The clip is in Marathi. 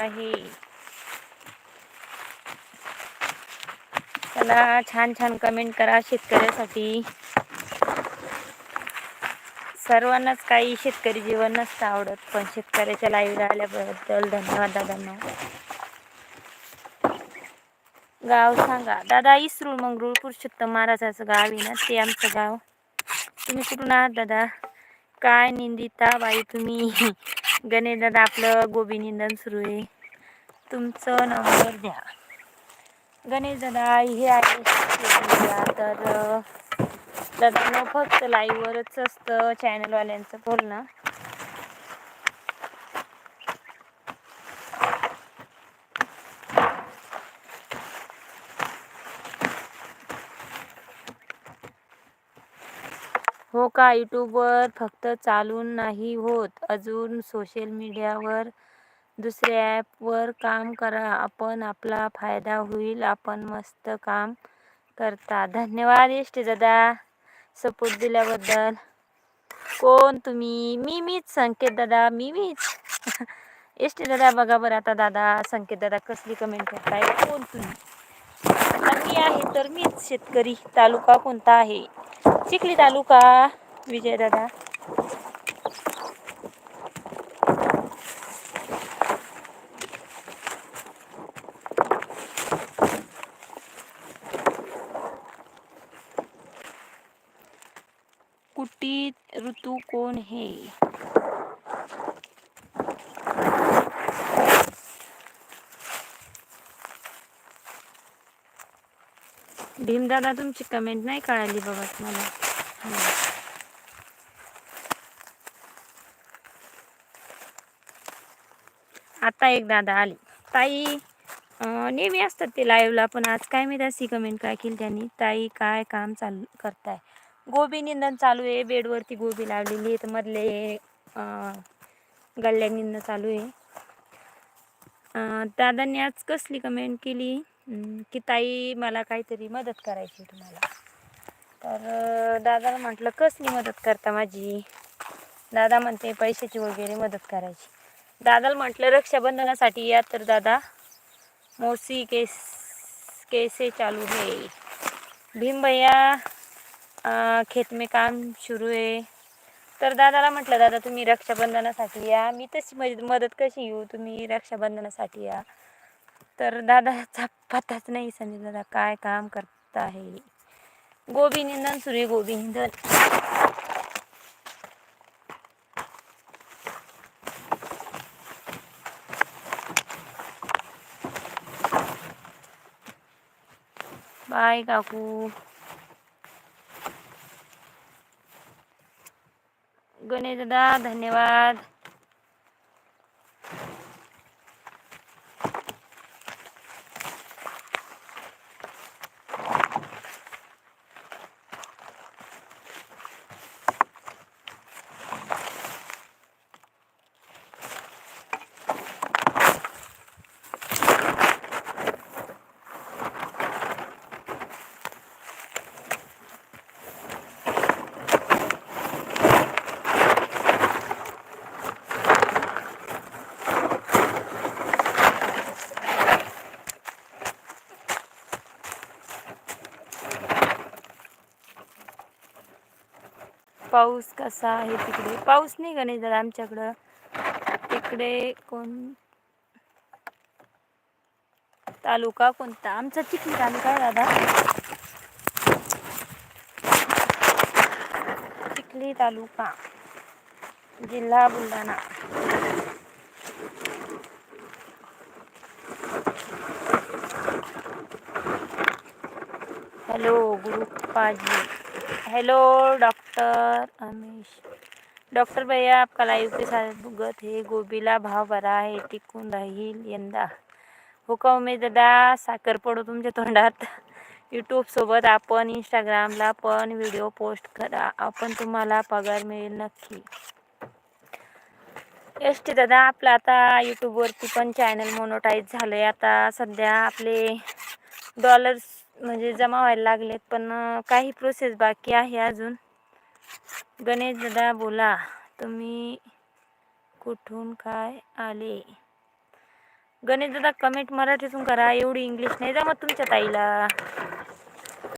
आहे. चला छान छान कमेंट करा शेतकऱ्यासाठी. सर्वांनाच काही शेतकरी जीवन नसतं आवडत पण शेतकऱ्याच्या लाईव्ह आल्याबद्दल धन्यवाद दादांना. गाव सांगा. दादा इसरूळ मंगरूळ पुरुषोत्तम महाराजाचं गाव आहे ना ते आमचं गाव. तुम्ही कुठून आहात दादा? काय निंदिता बाई तुम्ही? गणेश दादा आपलं गोबी निंदन सुरू आहे. तुमचं नंबर द्या. गणेश दादा हे आहे तर दादा फक्त लाईव्हवरच असतं चॅनलवाल्यांचं बोलणं. हो का? यूट्यूबवर फक्त चालून नाही होत. अजून सोशल मीडियावर दुसऱ्या ॲपवर काम करा. आपण आपला फायदा होईल. आपण मस्त काम करता. धन्यवाद एष्टी दादा सपोर्ट दिल्याबद्दल. कोण तुम्ही? मी मीच संकेत दादा. मी मीच. एष्टी दादा बघा बरं आता दादा संकेत दादा कसली कमेंट करताय. कोण तुम्ही? आता मी आहे तर मीच शेतकरी. तालुका कोणता आहे? चिखली तालुका विजय दादा? कुटीत ऋतू कोण हे? भीमदादा तुमची कमेंट नाही कळाली बघा मला आता एक दादा आली. ताई नेहमी असतात ते लाईव्हला पण आज काय मी अशी कमेंट काय केली त्यांनी. ताई काय काम चालू करताय? गोबी निंदन चालू आहे. बेडवरती गोबी लावलेली आहे तर मधले गल्ल्या निंदन चालू आहे. दादांनी आज कसली कमेंट केली? की ताई मला काहीतरी मदत करायची तुम्हाला. तर दादाला म्हटलं कसली मदत करता माझी? दादा म्हणते पैशाची वगैरे मदत करायची. दादाला म्हटलं रक्षाबंधनासाठी या तर दादा. मोसी केस कैसे चालू है. भीम भैया खेत में काम शुरू आहे तर दादाला म्हटलं दादा तुम्ही रक्षाबंधनासाठी या. मी तशी मज मदत कशी येऊ तुम्ही रक्षाबंधनासाठी या. तर दादाचा पत्ताच नाही संजय दादा काय काम करत आहे गोबी निंदन सुरू आहे गोबी निंदन बाय काकू. गणेश दादा धन्यवाद. पाऊस कसा आहे तिकडे? पाऊस नाही गणेश दादा आमच्याकडं? तिकडे कोण? तालुका कोणता? आमचा चिखली तालुका आहे दादा. चिखली तालुका. जिल्हा Buldhana. Hello गुरुपाजी. Hello doctor Amish. Doctor भैया आपका लाईव्ह के साथ भुगत हे. गोबीला भाव बरा आहे टिकून राहील यंदा. हो का उमेश दादा साखर पडू तुमच्या तोंडात. यूट्यूबसोबत आपण इंस्टाग्रामला पण व्हिडिओ पोस्ट करा. आपण तुम्हाला पगार मिळेल नक्की. एस टी दादा आपलं आता यूट्यूबवरती पण चॅनल मोनोटाईज झालं आहे आता सध्या आपले डॉलर्स म्हणजे जमा व्हायला लागलेत पण काही प्रोसेस बाकी आहे अजून. गणेश दादा बोला तुम्ही कुठून काय आले? गणेश दादा कमेंट मराठीतून करा एवढी इंग्लिश नाही जमत तुमच्या ताईला.